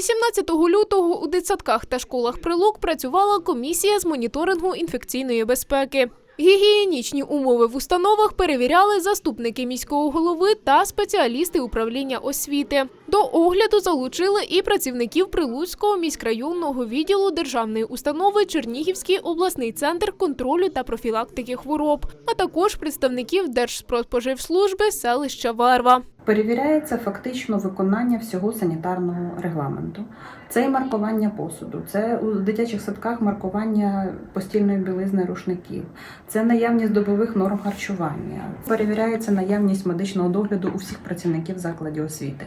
18 лютого у дитсадках та школах прилук працювала комісія з моніторингу інфекційної безпеки. Гігієнічні умови в установах перевіряли заступники міського голови та спеціалісти управління освіти. До огляду залучили і працівників Прилуцького міськрайонного відділу державної установи Чернігівський обласний центр контролю та профілактики хвороб, а також представників Держпродспоживслужби селища Варва. Перевіряється фактично виконання всього санітарного регламенту. Це і маркування посуду, це у дитячих садках маркування постільної білизни рушників, це наявність добових норм харчування. Перевіряється наявність медичного догляду у всіх працівників закладів освіти.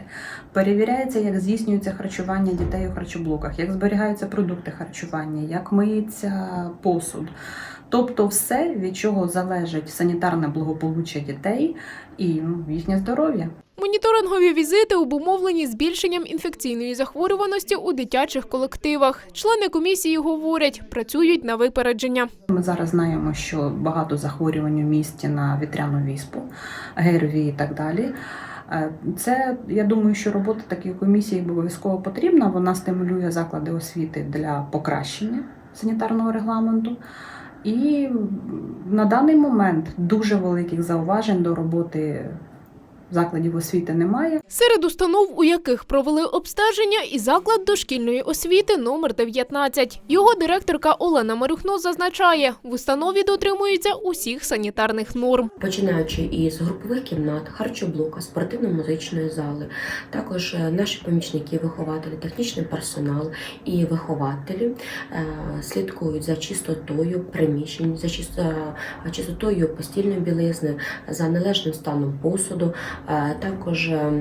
Перевіряється, як здійснюється харчування дітей у харчоблоках, як зберігаються продукти харчування, як миється посуд. Тобто все, від чого залежить санітарне благополуччя дітей і ну, їхнє здоров'я. Моніторингові візити обумовлені збільшенням інфекційної захворюваності у дитячих колективах. Члени комісії говорять, працюють на випередження. Ми зараз знаємо, що багато захворювань у місті на вітряну віспу, ГРВІ і так далі. Е, Це я думаю, що робота такої комісії обов'язково потрібна. Вона стимулює заклади освіти для покращення санітарного регламенту. І на даний момент дуже великих зауважень до роботи закладів освіти немає. Серед установ, у яких провели обстеження, і заклад дошкільної освіти номер 19. Його директорка Олена Марюхно зазначає, в установі дотримуються усіх санітарних норм. починаючи із групових кімнат, харчоблока, спортивно-музичної зали, також е, наші помічники, вихователі, технічний персонал і вихователі е, слідкують за чистотою приміщень, за чис- чистотою постільної білизни, за належним станом посуду. Е, Також е,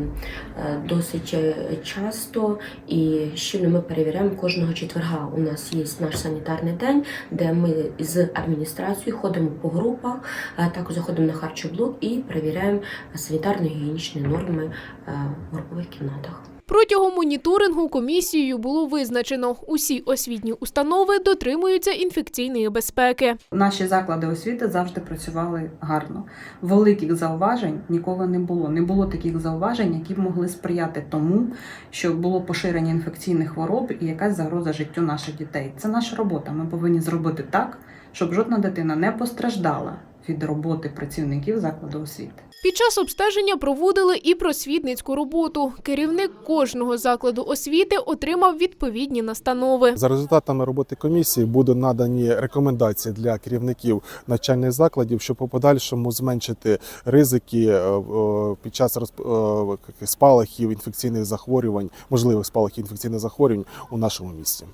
е, досить часто і щільно ми перевіряємо кожного четверга. У нас є наш санітарний день, де ми з адміністрацією ходимо по групах, також заходимо на харчоблок і перевіряємо санітарно-гігієнічні норми в групових кімнатах. Протягом моніторингу комісією було визначено, усі освітні установи дотримуються інфекційної безпеки. Наші заклади освіти завжди працювали гарно. Великих зауважень ніколи не було. Не було таких зауважень, які б могли сприяти тому, що було поширення інфекційних хвороб і якась загроза життю наших дітей. Це наша робота. Ми повинні зробити так, щоб жодна дитина не постраждала від роботи працівників закладу освіти. Під час обстеження проводили і просвітницьку роботу. Керівник кожного закладу освіти отримав відповідні настанови. За результатами роботи комісії будуть надані рекомендації для керівників навчальних закладів, щоб у подальшому зменшити ризики е, е, під час розп- е, спалахів інфекційних захворювань, можливих спалахів інфекційних захворювань у нашому місті.